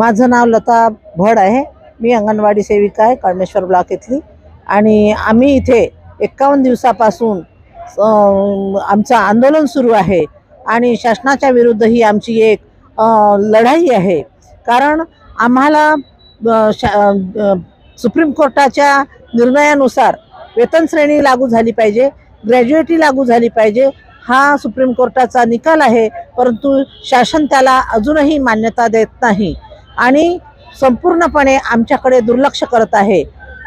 माझं नाव लता भड आहे. मी अंगणवाडी सेविका आहे कळमेश्वर ब्लॉक इथली. आणि आम्ही इथे एक्कावन्न दिवसापासून आमचं आंदोलन सुरू आहे. आणि शासनाच्या विरुद्ध ही आमची एक लढाई आहे. कारण आम्हाला शा सुप्रीम कोर्टाच्या निर्णयानुसार वेतन श्रेणी लागू झाली पाहिजे ग्रॅज्युएटी लागू झाली पाहिजे हा सुप्रीम कोर्टाचा निकाल आहे. परंतु शासन त्याला अजूनही मान्यता देत नाही. आणि संपूर्णपणे आमच्याकडे दुर्लक्ष करत आहे.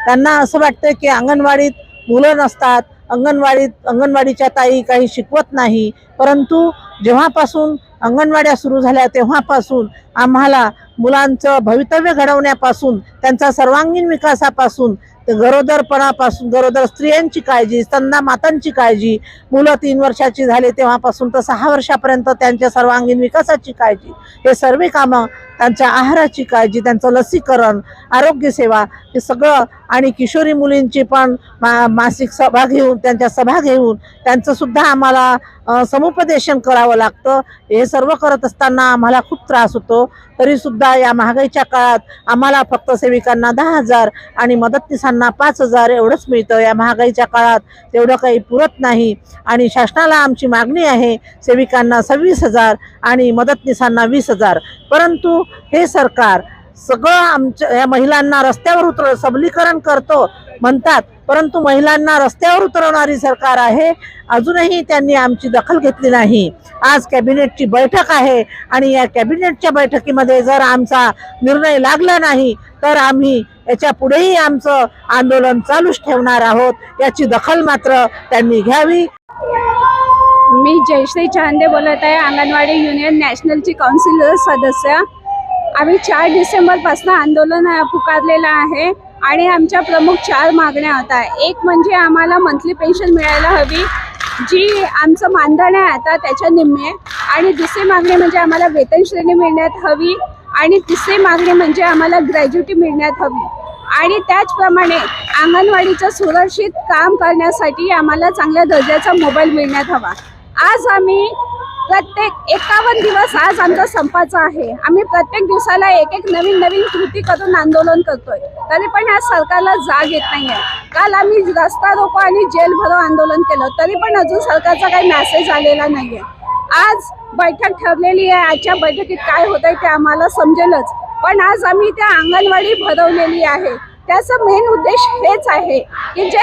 त्यांना असं वाटतं की अंगणवाडीत मुलं नसतात अंगणवाडीत अंगणवाडीच्या ताई काही शिकवत नाही परंतु जेव्हापासून अंगणवाड्या सुरू झाल्या तेव्हापासून आम्हाला मुलांचं भवितव्य घडवण्यापासून त्यांचा सर्वांगीण विकासापासून गरोदरपणापासून गरोदर स्त्रियांची काळजी स्तंदा मातांची काळजी मुलं तीन वर्षाची झाले तेव्हापासून तर सहा वर्षापर्यंत त्यांच्या सर्वांगीण विकासाची काळजी हे सर्व कामं त्यांच्या आहाराची काळजी त्यांचं लसीकरण आरोग्यसेवा हे सगळं आणि किशोरी मुलींची पण मा मासिक सभा घेऊन त्यांच्या सभा घेऊन त्यांचंसुद्धा आम्हाला समुपदेशन करावं लागतं. हे सर्व करत असताना आम्हाला खूप त्रास होतो. तरीसुद्धा या महागाईच्या काळात आम्हाला फक्त सेविकांना दहा हजार आणि मदतनीसांना पाच हजार एवढंच मिळतं. या महागाईच्या काळात तेवढं काही पुरत नाही आणि शासनाला आमची मागणी आहे सेविकांना सव्वीस हजार आणि मदतनीसांना वीस हजार. परंतु हे सरकार सगळं आमच्या या महिलांना रस्त्यावर उतर सबलीकरण करतो म्हणतात. परंतु महिलांना रस्त्यावर उतरवणारी सरकार आहे. अजूनही त्यांनी आमची दखल घेतली नाही. आज कॅबिनेटची बैठक आहे आणि या कॅबिनेटच्या बैठकीमध्ये जर आमचा निर्णय लागला नाही तर आम्ही याच्या पुढेही आमचं आंदोलन चालूच ठेवणार आहोत. याची दखल मात्र त्यांनी घ्यावी. मी जयश्री चांदे बोलत आहे अंगणवाडी युनियन नॅशनलची काउन्सिलर सदस्य. आम्ही चार डिसेंबरपासून आंदोलन पुकारलेलं आहे आणि आमच्या प्रमुख चार मागण्या होत्या एक म्हणजे आम्हाला मंथली पेन्शन मिळायला हवी जी आमचं मानधन आहे आता त्याच्या निम्मे. आणि दुसरी मागणी म्हणजे आम्हाला वेतन श्रेणी मिळण्यात हवी आणि तिसरी मागणी म्हणजे आम्हाला ग्रॅज्युटी मिळण्यात हवी. आणि त्याचप्रमाणे अंगणवाडीचं सुरक्षित काम करण्यासाठी आम्हाला चांगल्या दर्जाचा मोबाईल मिळण्यात हवा. आज आम्ही प्रत्येक एकावन्न दिवस आज आमचा संपाचा आहे. आम्ही प्रत्येक दिवसाला एक एक नवीन नवीन कृती करून आंदोलन करतोय. तरी पण या सरकारला जाग येत नाहीये. काल आम्ही रस्ता रोको आणि जेल भरो आंदोलन केलं. तरी पण अजून सरकारचा काही मेसेज आलेला नाहीये. आज बैठक ठरलेली आहे. आजच्या बैठकीत काय होत आहे ते आम्हाला समजेलच. पण आज आम्ही त्या अंगणवाडी भरवलेली आहे. त्याचा मेन उद्देश हेच आहे की जे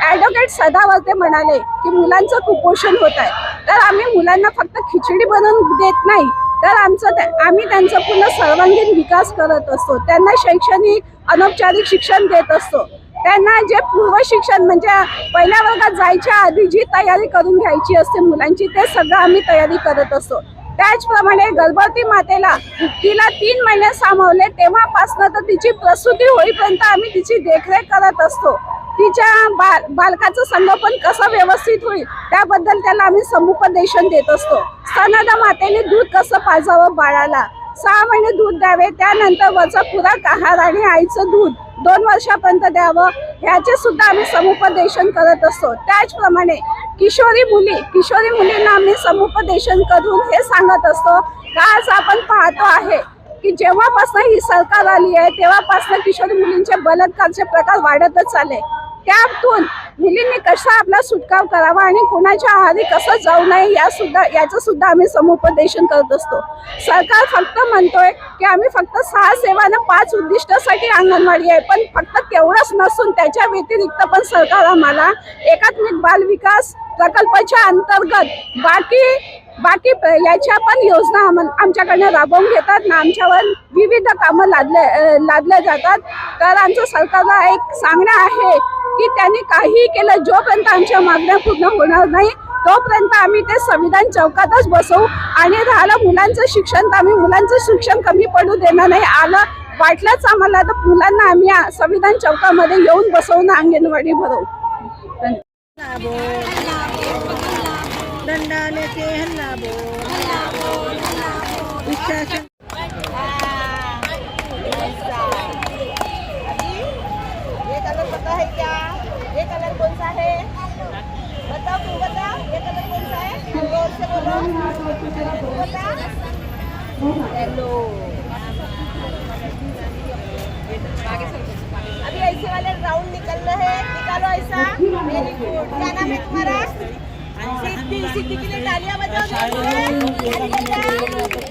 ॲडव्होकेट सदावर्ते म्हणाले की मुलांचं कुपोषण होत आहे. तर आम्ही मुलांना फक्त खिचडी बनवून देत नाही तर आमचं त्या- आम्ही त्यांचा पूर्ण सर्वांगीण विकास करत असतो. त्यांना शैक्षणिक अनौपचारिक शिक्षण देत असतो. त्यांना जे पूर्व शिक्षण म्हणजे पहिल्या वर्गात जायच्या आधी जी तयारी करून घ्यायची असते मुलांची ते सगळं आम्ही तयारी करत असतो. त्याचप्रमाणे गर्भवती मातेला तिला तीन महिने सामावले तेव्हापासनं तर तिची प्रसूती होईपर्यंत आम्ही तिची देखरेख करत असतो. तिच्या बाल बालकाचं संगोपन कसं व्यवस्थित होईल त्याबद्दल त्याला आम्ही समुपदेशन देत असतो. स्तनदा मातेने दूध कसं पाजावं बाळाला? सहा महिने दूध द्यावे त्यानंतर वरचा पूरक आहार आणि आईचं दूध दोन वर्षापर्यंत द्यावं ह्याचे सुद्धा आम्ही समुपदेशन करत असतो. त्याचप्रमाणे किशोरी मुली किशोरी मुलींना आम्ही समुपदेशन करून हे सांगत असतो. का आज आपण पाहतो आहे की जेव्हापासून ही सरकार आली आहे तेव्हापासून किशोरी मुलींचे बलात्कारचे प्रकार वाढतच चालले. त्यातून मुलींनी कसा आपला सुटकाव करावा आणि कोणाच्या आहारी कसं जाऊ नये या सुद्धा याचं सुद्धा आम्ही समुपदेशन करत असतो. सरकार फक्त म्हणतोय की आम्ही फक्त सहा सेवानं पाच उद्दिष्टासाठी अंगणवाडी आहे पण फक्त तेवढंच नसून त्याच्या व्यतिरिक्त पण सरकार आम्हाला एकात्मिक बाल विकास प्रकल्पाच्या अंतर्गत बाकी बाकी याच्या पण योजना आम- आमच्याकडनं राबवून घेतात ना आमच्यावर विविध कामं लादल्या लादल्या जातात. तर आमचं सरकारला एक सांगणं आहे की त्यांनी काहीही केलं जोपर्यंत आमच्या मागण्या पूर्ण होणार नाही तोपर्यंत आम्ही ते संविधान चौकातच बसवू. आणि राहिलं मुलांचं शिक्षण तर आम्ही मुलांचं शिक्षण कमी पडू देणार नाही. आलं वाटलंच आम्हाला तर मुलांना आम्ही संविधान चौकामध्ये येऊन बसवून अंगणवाडी भरवू. डंडा होता है क्या ये कलर कौन सा है बताओ तुम बताओ ये कलर कौन सा है गौर से बोलो हेलो अभी ऐसे वाले राउंड निकलना है. निकालो ऐसा. वेरी गुड क्या नाम है तुम्हारा? सिद्धि सिद्धि के लिए तालियां बजाओ